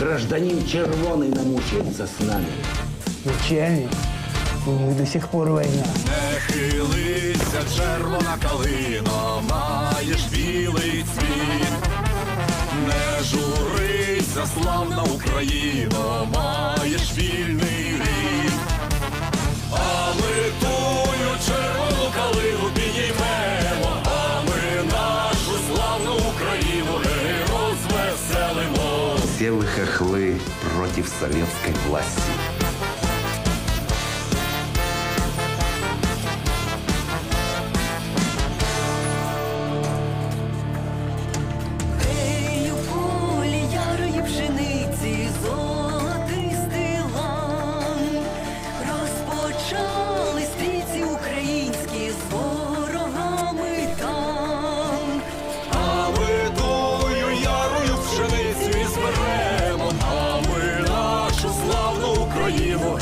Гражданин Червоний намучився с нами. Начальник, у них до сих пор війна. Не хилися, червона калина, маєш білий цвіт. Не журися, славна Україно, маєш вільний рід. Все хохлы против советской власти. его